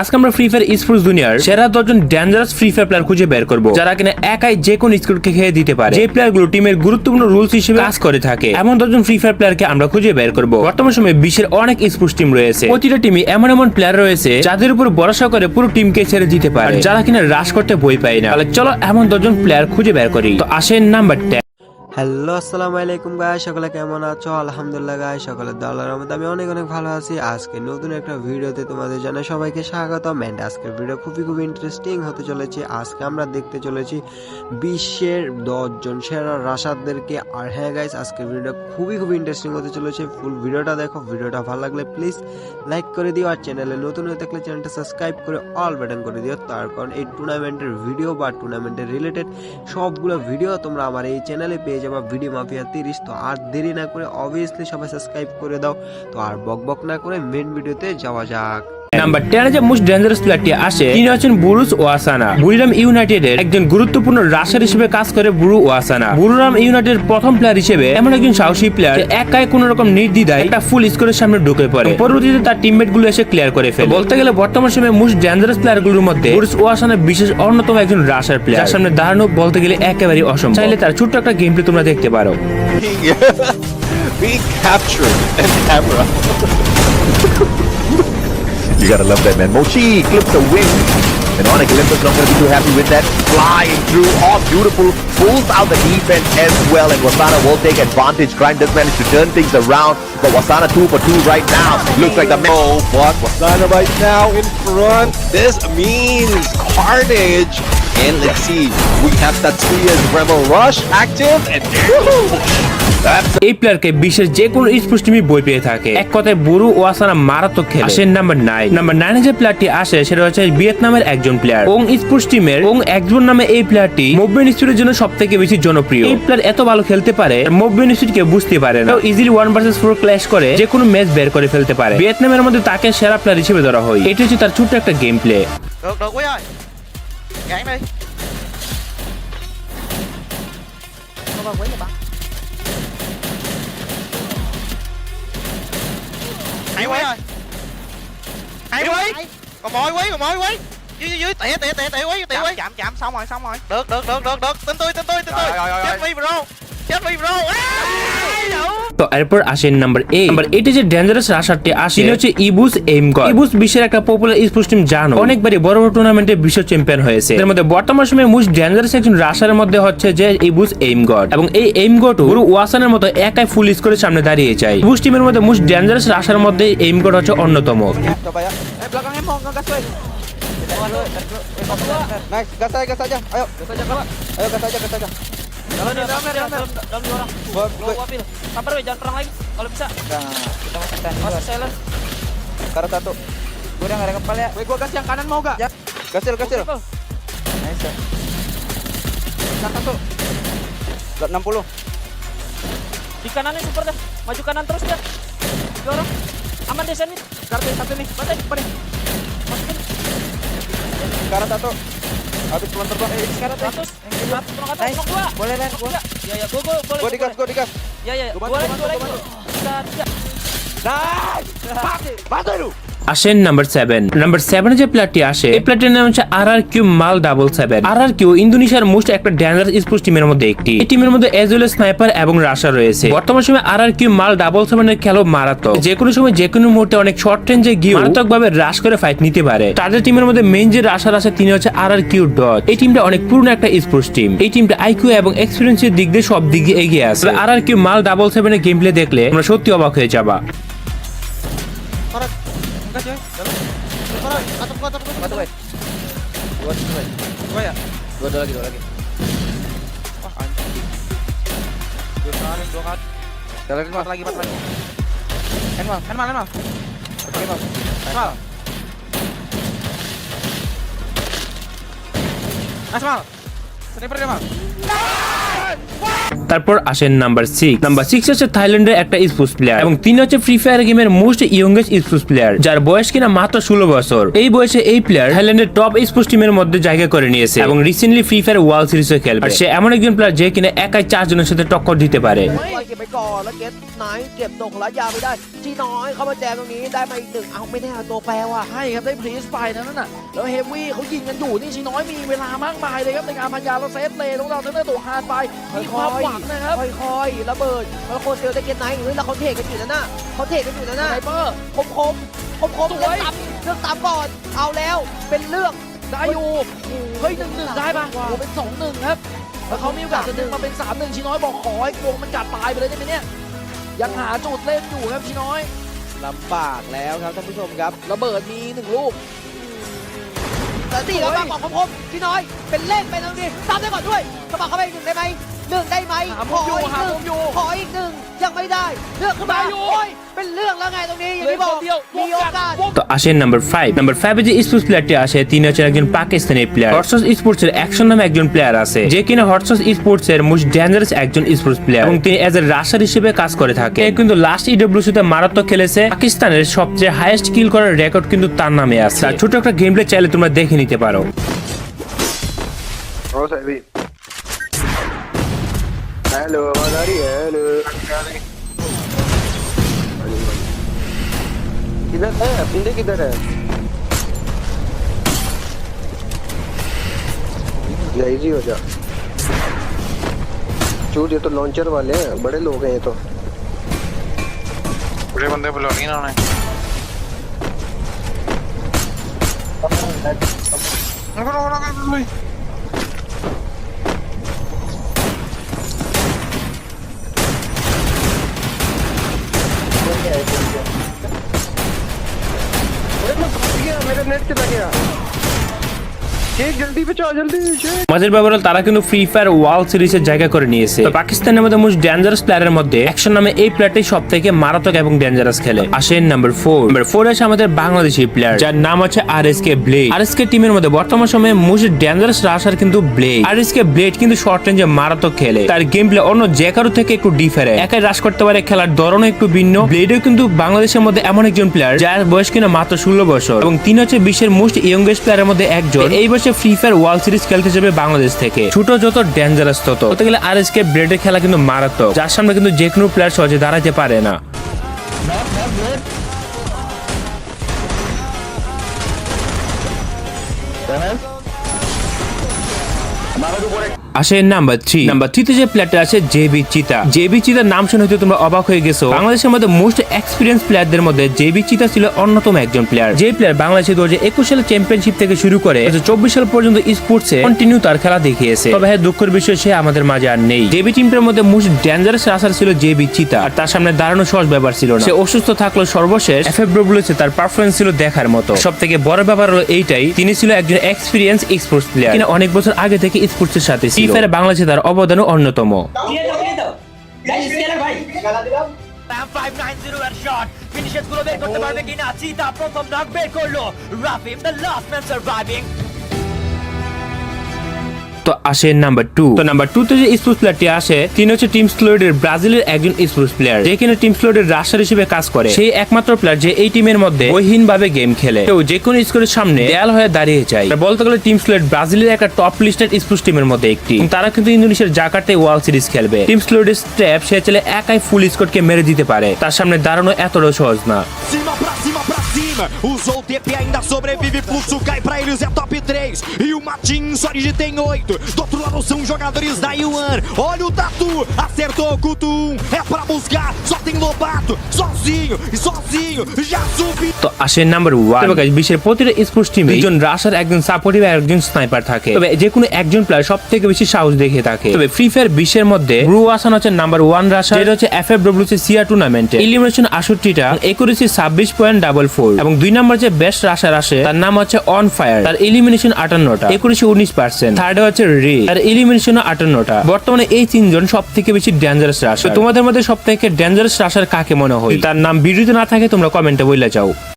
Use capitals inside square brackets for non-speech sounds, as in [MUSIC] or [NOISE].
আজকে আমরা free fire sports দুনিয়ার সেরা দশজন ডেঞ্জারাস ফ্রি ফায়ার প্লেয়ার খুঁজে বের করব, যারা কিনা একাই যে কোনো স্কুলকে খেয়ে দিতে পারে। যে প্লেয়ারগুলো টিমের গুরুত্বপূর্ণ রুলস হিসেবে কাজ করে থাকে, এমন দশজন ফ্রি ফায়ার প্লেয়ারকে আমরা খুঁজে বের করব। বর্তমান সময়ে বিশ্বের অনেক স্পোর্টস টিম রয়েছে। প্রতিটা টিমে এমন এমন প্লেয়ার রয়েছে, যাদের উপর ভরসা করে পুরো টিমকে ছেড়ে দিতে পারে। যারা কিনা রাশ করতে বই পায় না। তাহলে চলো এমন দশজন প্লেয়ার খুঁজে বের করি। তো আসেন নাম্বার টেন হ্যালো, আসসালামু আলাইকুম গাই সকলে কেমন আছো? আলহামদুলিল্লাহ গাই সকলে দলার রহমতে আমি অনেক অনেক ভালো আছি। আজকে নতুন একটা ভিডিওতে তোমাদের জানাই সবাইকে স্বাগতম। এন্ড আজকের ভিডিও খুবই খুবই ইন্টারেস্টিং হতে চলেছে। আজকে আমরা দেখতে চলেছি বিশ্বের দশজন সেরা রাশাদদেরকে আর হ্যাঁ গাইস আজকের ভিডিও খুবই খুবই ইন্টারেস্টিং হতে চলেছে। ফুল ভিডিওটা দেখো ভিডিওটা ভালো লাগলে প্লিজ লাইক করে দিও। আর চ্যানেলে নতুন হয়ে থাকলে চ্যানেলটা সাবস্ক্রাইব করে অল বাটন করে দিও। তার কারণ এই টুর্নামেন্টের ভিডিও বা টুর্নামেন্টের রিলেটেড সবগুলো ভিডিও তোমরা আমার এই চ্যানেলে পেয়ে যাবে ভিডিও মাফিয়া তিরিশ, তো আর দেরি না করে অবভিয়াসলি সবাই সাবস্ক্রাইব করে দাও। তো আর বক বক না করে মেন ভিডিওতে যাওয়া যাক। নাম্বার টেন যে মোস্ট ডেঞ্জারাস প্লেয়ারটি আসে। তিনি হচ্ছেন বুরুস ওয়াসানা। বুরিরাম ইউনাইটেডের একজন গুরুত্বপূর্ণ রাশার হিসেবে কাজ করে বুরু ওয়াসানা। বুরুরাম ইউনাইটেড প্রথম প্লেয়ার হিসেবে এমন একজন সাহসী প্লেয়ার একাই কোন রকম নির্দ্বিধায় একটা ফুল স্কোরের সামনে ঢুকে পড়ে। পরবর্তীতে তার টিমমেটগুলো এসে ক্লিয়ার করে ফেলে। বলতে গেলে বর্তমান সময়ে মোস্ট ডেঞ্জারাস প্লেয়ারগুলোর মধ্যে বুরুস ওয়াসানা বিশেষ অন্যতম একজন রাশার প্লেয়ার যার সামনে দাঁড়ানো বলতে গেলে একেবারে অসম্ভব। চাইলে তার ছোট্ট একটা গেম প্লে তোমরা দেখতে পারো। [LAUGHS] Being captured and camera. You gotta love that man. Mochi clips the wing. And Onyx Olympus not gonna be too happy with that. Flying through, all beautiful. Pulls out the defense as well. And Wasana will take advantage. Crime does manage to turn things around. But Wasana two for two right now. Looks like the man. Oh, but Wasana right now in front. This means carnage. And let's see, we have Tatsuya's Rebel Rush active. And [LAUGHS] এই প্লেয়ারকে বিশ্বের যে কোনো sports বই পেয়ে থাকে। এক কথায় বুরু ওয়াসানা মারাত্মক খেলে। আসেন নাম্বার নাইন নাম্বার নাইনে যে প্লেয়ারটি আসে সেটা হচ্ছে ভিয়েতনামের একজন প্লেয়ার ওং স্পোর্টস টিমের ওং একজন নামে এই প্লেয়ারটি মুভমেন্ট স্পিডের জন্য সব থেকে বেশি জনপ্রিয়। এই প্লেয়ার এত ভালো খেলতে পারে মুভমেন্ট স্পিডকে বুঝতে পারে না। Easily one versus four clash করে যে কোনো ম্যাচ বের করে ফেলতে পারে। ভিয়েতনামের মধ্যে তাকে সেরা প্লেয়ার হিসেবে ধরা হয়। এটি হচ্ছে তার ছোট্ট একটা game play Được, được Không vào Quý bắn Hay Quý ơi Hay Quý Còn mồi Quý, còn mồi Quý dưới dưới dưới. Tỉa tỉa tỉa tỉa quý tỉa quý chạm chạm xong rồi xong rồi. Được được được được được. Tin tôi tin tôi tin tôi. chết mi bro chết Ê, đủ. তো এরপর আসেন number eight number এইটে যে dangerous রাশারটি আসে হচ্ছে ইবুস M god ইবুস বিশ্বের একটা popular sports team জানো অনেকবারই বড় বড় টুর্নামেন্টে বিশ্ব চ্যাম্পিয়ন হয়েছে এর মধ্যে বর্তমান সময়ে মোস্ট ডেঞ্জারাস একজন রাশারের মধ্যে হচ্ছে যে ইবুস এম গড এবং এই এম গড গুরু ওয়াসানের মতো একাই ফুল স্কোরে সামনে দাঁড়িয়ে যায় ইবুস টিমের মধ্যে মোস্ট ডেঞ্জারাস রাশার মধ্যে এম গড হচ্ছে অন্যতম emong gas woi Nice, gas aja, gas aja. Ayo. Gas aja, Kak. Ayo gas aja, gas aja. Dalam dalam dalam dalam dalam dua orang. Gua gua. Sabar weh, jangan perang lagi kalau bisa. Nah, kita masuk stand. Masuk silent. Karat satu. Gua udah ada kepala ya. Woi, gua gas yang kanan mau gak? Ya. Gasil, gasil. Nice. Gas satu. Dot 60. Di kanannya super dah. Maju kanan terus dia. Dua orang. Aman deh sini. Kartu satu nih. Bantai, balik. Masukin. Karat satu. Habis pelan terbang. Eh, sekarang tuh. 100. 100 kurang atas. Nice. Knock dua. Boleh, Len. Gua. Ya ya, gua gua boleh. Gua digas, gua digas. Ya ya, Gua gua lagi, gua gua lagi. Tiga, tiga. Nice. Bantu lu. আসেন number seven number সেভেনে যে প্লেয়ারটি আসে, এই প্লেয়ারটির নাম হচ্ছে R R Q মাল double seven R R Q ইন্দোনেশিয়ার মোস্ট একটা ড্যান্সার স্পোর্টস টিমের মধ্যে একটি। এই টিমের মধ্যে এজ ওয়েল স্নাইপার এবং রাশার রয়েছে। বর্তমান সময় আর আর কিউ মাল ডাবল সেভেনের খেলো মারাত্মক। যে কোনো সময় যে কোনো মুহূর্তে অনেক শর্ট রেঞ্জে গিয়ে মারাত্মক ভাবে রাশ করে ফাইট নিতে পারে। তাদের টিমের মধ্যে মেইন যে রাশার আছে, তিনি হচ্ছে আর আর কিউ ডট এই টিমটা অনেক পুরনো একটা স্পোর্টস টিম এই টিমটা আইকিউ এবং এক্সপিরিয়েন্সের দিক দিয়ে সব দিক এগিয়ে আছে। আর আর কিউ মাল ডাবল সেভেনের গেম প্লে দেখলে আমরা সত্যি অবাক হয়ে যাবা। Gas ya. Dalam. Atap gua, atap gua. Satu. Dua, satu. Dua ya? Dua, dua lagi, dua lagi. Wah, anjing. Dua kali, dua kali. Sekali lagi, empat lagi, empat lagi. Enmal, enmal, enmal. Oke, enmal. Enmal. Asmal. Sniper dia, Mal. তারপর আসেন number six number six হচ্ছে থাইল্যান্ডের একটা sports player এবং তিনি হচ্ছে free fire গেমের most youngest sports player যার বয়স কিনা মাত্র ষোলো বছর এই বয়সে এই প্লেয়ার থাইল্যান্ডের টপ স্পোর্টস টিমের মধ্যে জায়গা করে নিয়েছে এবং রিসেন্টলি ফ্রি ফায়ার ওয়ার্ল্ড সিরিজে খেলবে আর সে এমন একজন প্লেয়ার যে কিনা একাই চারজনের সাথে টক্কর দিতে পারে ปล่อยเก็บไปก่อนแล้วเก็ตไหนเก็บตกระยะไม่ได้จีน้อยเข้ามาแจมตรงนี้ได้มาอีกหนึ่งเอาไม่ได้เอาตัวแปรว่ะ ใช่ครับได้พรีสไปนะนั่นน่ะแล้วเฮฟวี่เขายิงกันอยู่นี่ชิน้อยมีเวลามากมายเลยครับในการพยายามเราเซฟเลนของเราเทนเนอร์ตัวฮาร์ดไป มีความหวังนะครับ ค่อยๆระเบิดแล้วโคเซลได้เก็ตไหนเฮ้ยแล้วเขาเทกันอยู่นั่นน่ะเขาเทกันอยู่นั่นสน่ะ ไนเปอร์ คมคมคมคมๆเลือกตามเลือกตามก่อน เอาแล้ว เป็นเรื่องได้อยู่เฮ้ยหนึ่งหนึ่งได้ปะโอ้เป็นสองหนึ่งครับแล้วเขามีโอกาสจะดึงมาเป็นสามหนึ่งชิน้อยบอกขอให้วงมันกัดตายไปเลยได้ไหมเนี่ยยังหาจุดเล่นอยู่ครับชิน้อยลำบากแล้วครับท่านผู้ชมครับ ระเบิดมีหนึ่งลูกแต่ตีแล้วมาบอกคมคมๆพี่น้อย เป็นเล่นไปตรงนี้ตามได้ก่อนด้วยสมัครเข้าไปอีกหนึ่งได้ไหม หนึ่งได้ไหม หา ข มุ อ มอยู่ อีก หา หนึ่ มุ ง มอยู่ ขออีกหนึ่งยังไม่ได้เลือกขึ้นมา ได้อยู่ โอ้ยเป็นเรื่องแล้วไงตรงนี้อย่างที่บอก เหลือคนเดียว มีโอกาส วง তো আসেন নাম্বার ফাইভ নাম্বার ফাইভে যে স্পোর্টস প্লেয়ারটি আসে তিনি হচ্ছেন একজন পাকিস্তানি প্লেয়ার হটসস স্পোর্টস এর অ্যাকশন নামে একজন প্লেয়ার আছে যে কিনা হটসস স্পোর্টস এর মোস্ট ডেঞ্জারাস একজন স্পোর্টস প্লেয়ার এবং তিনি এজ এ রাশার হিসেবে কাজ করে থাকে সে কিন্তু লাস্ট ইডব্লিউসি তে মারাত্মক খেলেছে পাকিস্তানের সবচেয়ে হাইয়েস্ট কিল করার রেকর্ড কিন্তু তার নামে আছে তার ছোট একটা গেম প্লে চাইলে তোমরা দেখে নিতে পারো हेलो आवाज़ आ रही है हेलो किधर है? पिंडे किधर है? इजी हो जा। ये तो लॉन्चर वाले हैं। बड़े लोग हैं ये तो। पूरे बंदे बुलानी ना उन्हें रुको, रुको, रुको, रुको, ってだけ মজার ব্যাপার তারা কিন্তু ফ্রি ফায়ার ওয়ার্ল্ড সিরিজের জায়গা করে নিয়েছে। পাকিস্তানের মধ্যে মোস্ট ডেঞ্জারাস প্লেয়ারের মধ্যে অ্যাকশন নামে এই প্লেয়ারটি সব থেকে মারাত্মক এবং ডেঞ্জারাস খেলে। আসেন নাম্বার ফোর নাম্বার ফোর আছে আমাদের বাংলাদেশি প্লেয়ার যার নাম হচ্ছে R S K blade R S K টিমের মধ্যে বর্তমান সময়ে মোস্ট ডেঞ্জারাস রাশার কিন্তু blade R S K blade কিন্তু শর্ট রেঞ্জে মারাত্মক খেলে। তার গেম প্লে অন্য যে কারও থেকে একটু ডিফারেন্ট একাই রাশ করতে পারে, খেলার ধরনও একটু ভিন্ন। ব্লেডও কিন্তু বাংলাদেশের মধ্যে এমন একজন প্লেয়ার যার বয়স কিনা মাত্র ষোলো বছর। এবং তিনি হচ্ছে বিশ্বের মোস্ট ইয়ংগেস্ট প্লেয়ারের মধ্যে একজন। এই বছর ফ্রি ফায়ার ওয়ার্ল্ড সিরিজ খেলতে যাবে বাংলাদেশ থেকে। ছোট যত ডেঞ্জারাস তত। বলতে গেলে আর এস কে ব্রেডের খেলা কিন্তু মারাত্মক, যার সামনে কিন্তু যে কোনো প্লেয়ার সহজে দাঁড়াতে পারে না। আসে নাম্বার থ্রি নাম্বার থ্রিতে যে প্লেয়ারটা আছে জেবি চিতা জেবি চিতার নাম শুনে হয়তো তোমরা অবাক হয়ে গেছো। বাংলাদেশের মধ্যে মোস্ট এক্সপিরিয়েন্স প্লেয়ারদের মধ্যে জেবি চিতা ছিল অন্যতম একজন প্লেয়ার যে প্লেয়ার বাংলাদেশে দু হাজার একুশ সালে চ্যাম্পিয়নশিপ থেকে শুরু করে চব্বিশ সাল পর্যন্ত স্পোর্টসে কন্টিনিউ তার খেলা দেখিয়েছে। তবে হ্যাঁ দুঃখের বিষয়, সে আমাদের মাঝে আর নেই। জেবি টিমটার মধ্যে মোস্ট ডেঞ্জারাস রাসার ছিল জেবি চিতা আর তার সামনে দাঁড়ানো সহজ ব্যাপার ছিল সে অসুস্থ থাকলেও সর্বশেষ এফ এফ তার পারফরমেন্স ছিল দেখার মতো। সব থেকে বড় ব্যাপার হলো এইটাই, তিনি ছিল একজন এক্সপিরিয়েন্স স্পোর্টস প্লেয়ার কিনা অনেক বছর আগে থেকে স্পোর্টসের সাথে ছিল। বাংলাদেশে তার অবদানও অন্যতম। স্প্যাম 590 এর শট ফিনিশেসগুলো বের করতে পারবে কিনা? চিতা প্রথম নক বের করল। রাফিম দ্য লাস্ট ম্যান সার্ভাইভিং তো আসে নাম্বার টু তো নাম্বার টু তে যে স্পোর্টস প্লেয়ারটি আসে তিনি হচ্ছে টিম স্লোডের ব্রাজিলের একজন স্পোর্টস প্লেয়ার যে কিনা টিম স্লোডের রাশার হিসেবে কাজ করে। সেই একমাত্র প্লেয়ার যে এই টিমের মধ্যে ভাবে গেম খেলে। তো যে কোনো স্কোরের সামনে দেয়াল হয়ে দাঁড়িয়ে যায়। বলতে গেলে টিম স্লোড ব্রাজিলের একটা টপ লিস্টেড স্পোর্টস টিমের মধ্যে একটি। তারা কিন্তু ইন্দোনেশিয়ার জাকার্তে ওয়ার্ল্ড সিরিজ খেলবে। টিম স্লোডের স্টেপ সে চলে একাই ফুল স্কোরকে মেরে দিতে পারে। তার সামনে দাঁড়ানো এতটাও সহজ না। Cima usou o TP ainda sobrevive, fluxo cai pra eles é top 3 E o Matinho só de tem 8 Do outro lado são jogadores da Yuan Olha o Tatu, acertou o Kutum É pra buscar, só tem Lobato Sozinho, e sozinho, já subiu তো আসে number one তবে guys, বিশ্বের প্রতিটা sports টিমে একজন rusher একজন supportive আর একজন sniper থাকে তবে যে কোনো একজন প্লেয়ার সব থেকে বেশি সাহস দেখে থাকে তবে ফ্রি ফায়ার বিশ্বের মধ্যে ব্রু আসান হচ্ছে নাম্বার ওয়ান রাশার যেটা হচ্ছে এফ এফ ডব্লিউ সি সিয়া টুর্নামেন্টে ইলিমিনেশন আষট্টিটা একুরেসি ছাব্বিশ পয়েন্ট ডাবল ফোর এবং দুই নম্বর যে বেস্ট রাশার আসে তার নাম হচ্ছে অন ফায়ার তার ইলিমিনেশন আটান্নটা। একুশে উনিশ পার্সেন্ট থার্ড হচ্ছে রে তার ইলিমিনেশন আটান্নটা। বর্তমানে এই তিনজন সব থেকে বেশি ডেঞ্জারাস রাশার তোমাদের মধ্যে সব থেকে ডেঞ্জারাস রাশার কাকে মনে হয়? তার নাম ভিডিওতে না থাকে তোমরা কমেন্টে বলে যাও।